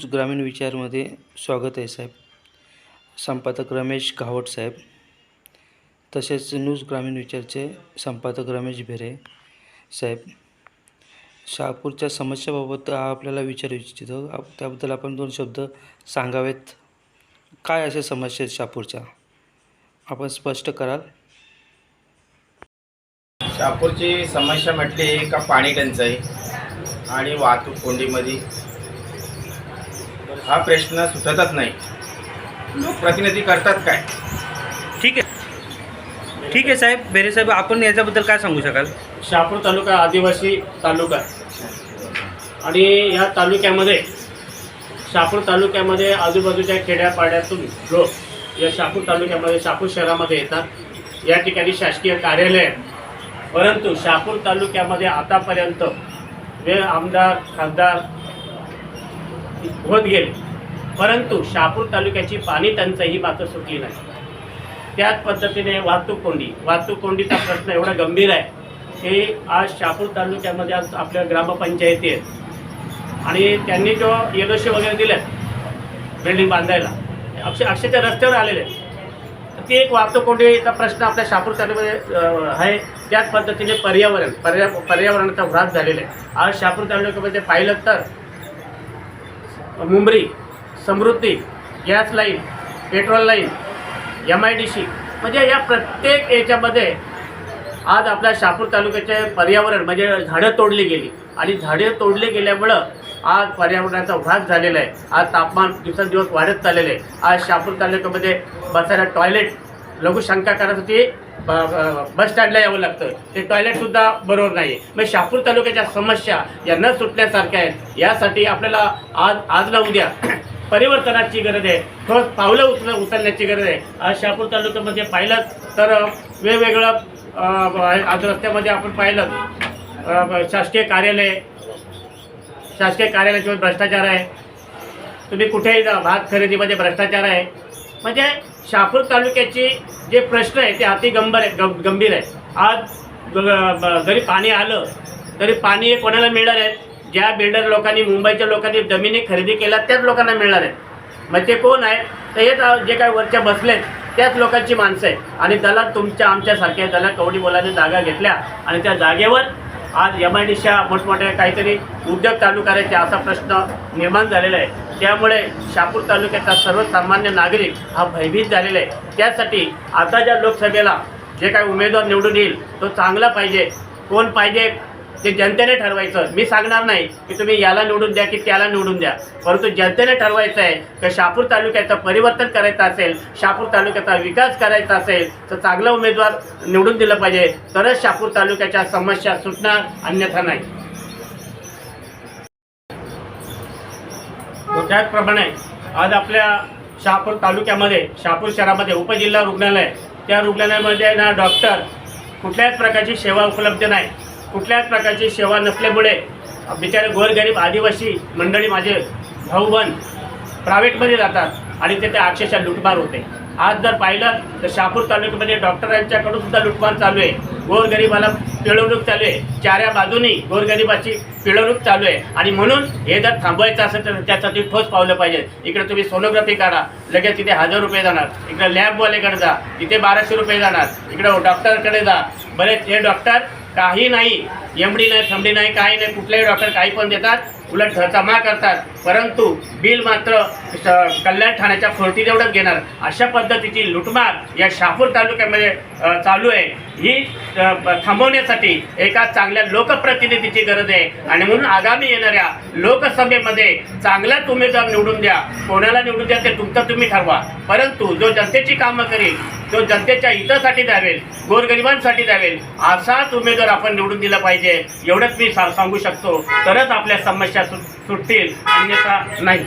News ग्रामीण विचारमध्ये स्वागत आहे साहेब. संपादक रमेश घावट साहेब. तसेच न्यूज ग्रामीण विचारचे संपादक रमेश भेरे साहेब. शहापूरच्या समस्याबाबत आपल्याला विचारू इच्छितो. आप- त्याबद्दल आपण दोन शब्द सांगावेत. काय अशा समस्या आहेत शहापूरच्या? आपण स्पष्ट कराल. शहापूरची समस्या म्हटली का पाणी टंचाई आणि वाहतूक कोंडीमध्ये. हा प्रश्न सुटतच नाही. लोकप्रतिनिधी करतात काय? ठीक आहे. ठीक आहे साहेब भेरे साहेब आपण याच्याबद्दल काय सांगू शकाल? शहापूर तालुका आदिवासी तालुका आणि या तालुक्यामध्ये शहापूर तालुक्यामध्ये आजूबाजूच्या खेड्यापाड्यातून लोक या शहापूर तालुक्यामध्ये शहापूर शहरामध्ये येतात. या ठिकाणी शासकीय कार्यालय आहे. परंतु शहापूर तालुक्यामध्ये आतापर्यंत जे आमदार खासदार होत गेले. परंतु शहापूर तालुक्याची पाणी टंचाई ही मात्र सुटली नाही. त्याच पद्धतीने वाहतूक कोंडी वाहतूक कोंडीचा प्रश्न एवढा गंभीर आहे की आज शहापूर तालुक्यामध्ये आज आपल्या ग्रामपंचायती आहेत. आणि त्यांनी जो येलोशी वगैरे दिल्यात बिल्डिंग बांधायला अक्षर अक्षरशः रस्त्यावर आलेले आहेत. ती एक वाहतूक कोंडीचा प्रश्न आपल्या शहापूर तालुक्यामध्ये आहे. त्याच पद्धतीने पर्यावरण पर्या पर्यावरणाचा ह्रास झालेला आहे. आज शहापूर तालुक्यामध्ये पाहिलं तर मुंबरी Samruddhi gas line petrol line M I D C म्हणजे या प्रत्येक याच्यामध्ये आज आपल्या शहापूर तालुक्याचे पर्यावरण म्हणजे झाडं तोडली गेली. आणि झाडे तोडले गेल्यामुळं आज पर्यावरणाचा ऱ्हास झालेला आहे. आज तापमान दिवसेंदिवस वाढत चाललेलं आहे. आज शहापूर तालुक्यामध्ये बसायला टॉयलेट लघुशंका करण्यासाठी बस स्टँडला यावं लागतं. ते टॉयलेटसुद्धा बरोबर नाही आहे मग शहापूर तालुक्याच्या समस्या या न सुटण्यासारख्या आहेत. यासाठी आपल्याला आज आज उद्या परिवर्तनाची गरज आहे. ठोस पावलं उचल उचलण्याची गरज आहे. आज शहापूर तालुक्यामध्ये पाहिलं तर वेगवेगळं आज रस्त्यामध्ये आपण पाहिलं शासकीय कार्यालय शासकीय कार्यालयाच्या भ्रष्टाचार आहे. तुम्ही कुठेही जा भात खरेदीमध्ये भ्रष्टाचार आहे. म्हणजे शहापूर तालुक्याचे जे प्रश्न आहे ते अति गंभीर आहे गं- गंभीर आहे. आज जरी पाणी आलं तरी पाणी हे कोणाला मिळणार आहे? ज्या बिल्डर लोकांनी मुंबईच्या लोकांनी जमिनी खरेदी केल्या त्याच लोकांना मिळणार आहे. मग ते कोण आहे? तर हेच जे काय वरच्या बसलेत त्याच लोकांची माणसं आहे आणि त्याला तुमच्या आमच्यासारख्या त्याला कवडी बोलाने जागा घेतल्या आणि त्या जागेवर आज एम आय डीच्या मोठमोठ्या काहीतरी उद्योग चालू करायचे असा प्रश्न निर्माण झालेला आहे. त्यामुळे शापूर तालुक्याचा सर्वसामान्य नागरिक हा भयभीत झालेला आहे. त्यासाठी आता ज्या लोकसभेला जे काही उमेदवार निवडून येईल तो चांगला पाहिजे. कोण पाहिजे ते जनतेने ठरवायचं. मी सांगणार नाही की तुम्ही याला निवडून द्या की त्याला निवडून द्या. परंतु जनतेने ठरवायचं आहे की शापूर तालुक्याचं परिवर्तन करायचं असेल शहापूर तालुक्याचा विकास करायचा असेल तर चांगला उमेदवार निवडून दिलं पाहिजे. तरच शापूर तालुक्याच्या समस्या सुटणार अन्यथा नाही. त्याचप्रमाणे आज आपल्या शहापूर तालुक्यामध्ये शहापूर शहरामध्ये उपजिल्हा रुग्णालय त्या रुग्णालयामध्ये ना डॉक्टर कुठल्याच प्रकारची सेवा उपलब्ध नाही. कुठल्याच प्रकारची सेवा नसल्यामुळे बिचारे गोरगरीब आदिवासी मंडळी माझे भाऊ बन प्रायव्हेटमध्ये जातात आणि तिथे अक्षरशः लुटमार होते. आज जर पाहिलं तर शहापूर तालुक्यामध्ये डॉक्टरांच्याकडून सुद्धा लुटमार चालू आहे. गोरगरिबाला पिळवणूक चालू आहे. चाऱ्या बाजूनी गोरगरिबाची पिळवणूक चालू आहे. आणि म्हणून हे जर थांबवायचं असेल तर त्यासाठी ठोस पावलं पाहिजे इकडे तुम्ही सोनोग्राफी काढा. लगेच तिथे हजार रुपये जाणार. इकडे लॅबवालेकडे जा. तिथे बाराशे रुपये जाणार. इकडं डॉक्टरकडे हो, जा. बरेच हे डॉक्टर काही नाही. एमडी नाही थंबडी नाही काही नाही. कुठलेही डॉक्टर काही पण देतात. उलट जमा करतात. परंतु बिल मात्र कल्याण ठाण्याच्या फोर्टी एवढंच घेणार. अशा पद्धतीची लुटमार या शहापूर तालुक्यामध्ये चालू आहे. ही थांबवण्यासाठी एका चांगल्या लोकप्रतिनिधीची गरज आहे. आणि म्हणून आगामी येणाऱ्या लोकसभेमध्ये चांगलाच उमेदवार निवडून द्या. कोणाला निवडून द्या ते तुमचं तुम्ही ठरवा. परंतु जो जनतेची कामं करेल जो जनतेच्या हितासाठी द्यावेल गोरगरिबांसाठी द्यावेल असाच उमेदवार आपण निवडून दिला पाहिजे. एवढंच मी सांगू शकतो. तरच आपल्या समस्या सुटतील अन्यथा नाही.